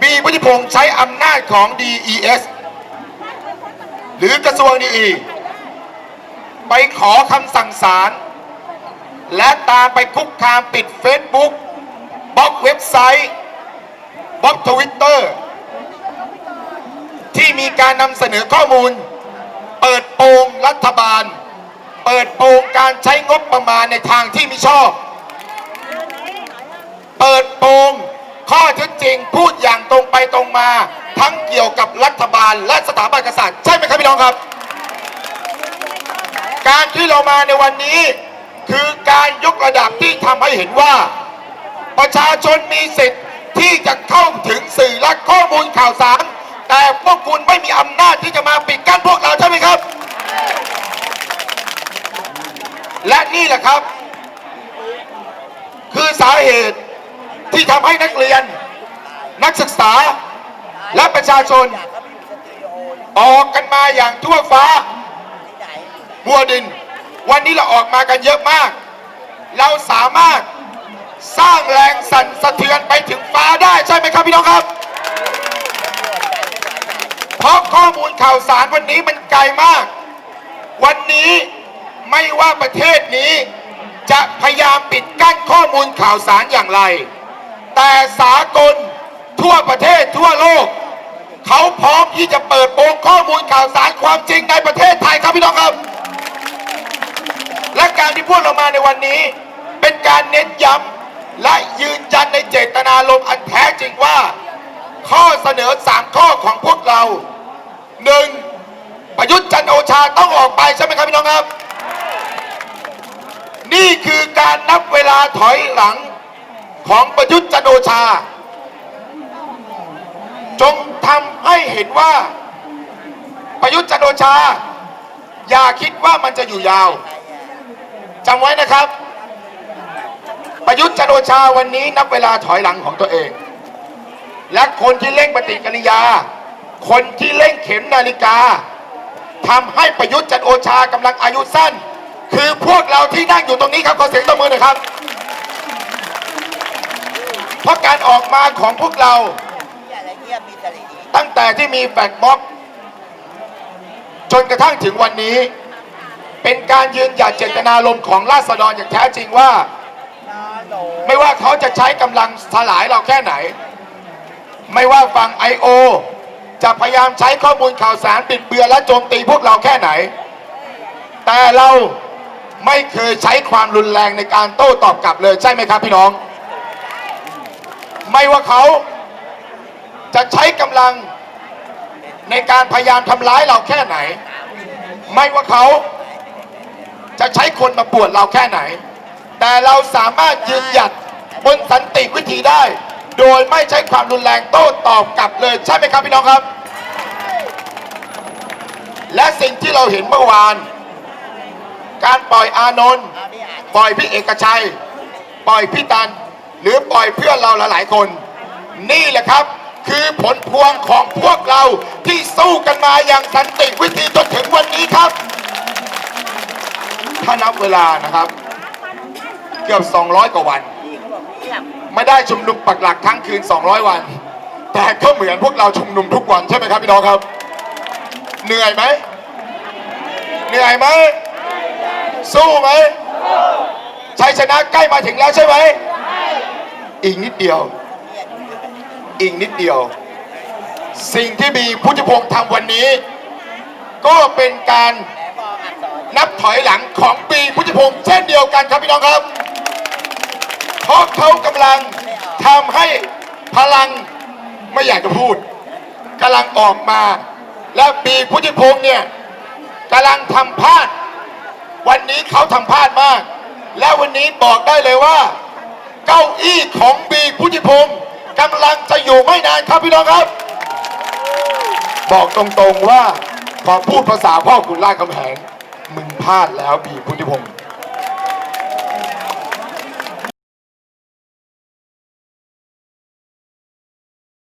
บีวุฒิพงษ์ใช้อำนาจของ DES หรือกระทรวงดีไปขอคำสั่งศาลและตามไปคุกคามปิดเฟซบุ๊กบล็อกเว็บไซต์บล็อกทวิตเตอร์ที่มีการนำเสนอข้อมูล เปิดโปงรัฐบาล เปิดโปงการใช้งบประมาณในทางที่ไม่ชอบ เปิดโปงข้อเท็จจริงพูดอย่างตรงไปตรง มา ทั้งเกี่ยวกับรัฐบาลและสถาบันกษัตริย์ใช่ไหมครับพี่น้องครับ การที่เรามาในวันนี้ คือการยกระดับที่ทำให้เห็นว่า ประชาชนมีสิทธิ์ที่จะเข้าถึงสื่อและข้อมูลข่าวสาร แต่พวกคุณไม่มีอำนาจที่จะมาปิดกั้นพวกเราใช่ไหมครับ และนี่แหละครับ คือสาเหตุที่ทำให้นักเรียน นักศึกษา และประชาชน ออกกันมาอย่างทั่วฟ้ามัวดิน วันนี้เราออกมากันเยอะมาก เราสามารถสร้างแรงสั่นสะเทือนไปถึงฟ้าได้ใช่ไหมครับพี่น้องครับ เพราะข้อมูลข่าวสารวันนี้มันไกลมาก วันนี้ไม่ว่าประเทศนี้ จะพยายามปิดกั้นข้อมูลข่าวสารอย่างไร แต่สากล ทั่วประเทศทั่วโลก เขาพร้อมที่จะเปิดโปงข้อมูลข่าวสารความจริงในประเทศไทยครับพี่น้องครับ และการที่พวกเรามาในวันนี้ เป็นการเน้นย้ำและยืนยันในเจตนารมณ์อันแท้จริงว่า ข้อเสนอสามข้อของพวกเราหนึ่งประยุทธ์จันโอชาต้องออกไปใช่ไหมครับพี่น้องครับ นี่คือการนับเวลาถอยหลังของประยุทธ์จันโอชา จงทำให้เห็นว่า ประยุทธ์จันโอชา อย่าคิดว่ามันจะอยู่ยาวจำไว้นะครับ ประยุทธ์จันโอชาวันนี้นับเวลาถอยหลังของตัวเอง และคนที่เร่งปฏิกิริยา คนที่เร่งเข็มนาฬิกาทำให้ประยุทธ์จันโอชากำลังอายุสั้น คือพวกเราที่นั่งอยู่ตรงนี้ครับขอเสียงตบมือหน่อยครับ เพราะการออกมาของพวกเรา ตั้งแต่ที่มีแฟกม็อบจนกระทั่งถึงวันนี้ เป็นการยืนหยัดเจตนารมณ์ของราษฎรอย่างแท้จริงว่าไม่ว่าเขาจะใช้กำลังสลายเราแค่ไหน ไม่ว่าฝั่ง I.O. จะพยายามใช้ข้อมูลข่าวสารปิดเบือนและโจมตีพวกเราแค่ไหน แต่เราไม่เคยใช้ความรุนแรงในการโต้ตอบกลับเลยใช่ไหมครับพี่น้อง ไม่ว่าเขา จะใช้กำลังในการพยายามทำร้ายเราแค่ไหน ไม่ว่าเขาจะใช้คนมาปวดเราแค่ไหน แต่เราสามารถยืนหยัดบนสันติวิธีได้ โดยไม่ใช้ความรุนแรงโต้ตอบกลับเลยใช่ไหมครับพี่น้องครับ และสิ่งที่เราเห็นเมื่อวาน การปล่อยอานนท์ปล่อยพี่เอกชัย ปล่อยพี่ตัน หรือปล่อยเพื่อนเราหลายๆคน นี่แหละครับ คือผลพวงของพวกเราที่สู้กันมาอย่างสันติวิธีจนถึงวันนี้ครับ ถ้านับเวลานะครับ เกือบ 200 กว่าวัน ไม่ได้ชุมนุมปักหลักทั้งคืน 200 วัน แต่ก็เหมือนพวกเราชุมนุมทุกวันใช่ไหมครับพี่น้องครับ เหนื่อยไหม เหนื่อยไหม สู้ไหมชัยชนะใกล้มาถึงแล้วใช่ไหม อีกนิดเดียว อีกนิดเดียว สิ่งที่มีพุทธิพงษ์ทำวันนี้ ก็เป็นการนับถอยหลังของปีพุทธิพงษ์เช่นเดียวกันครับพี่น้องครับเพราะเขากำลังทำให้พลังไม่อยากจะพูดกำลังออกมา และปีพุทธิพงษ์เนี่ยกำลังทำพลาด วันนี้เขาทำพลาดมาก และวันนี้บอกได้เลยว่า เก้าอี้ของบีพุทธิพงศ์ กำลังจะอยู่ไม่นานครับพี่น้องครับ บอกตรงๆว่าพอพูดภาษาพ่อคุณล่าดคำแหงมึงพลาดแล้วบีพุทธิพงศ์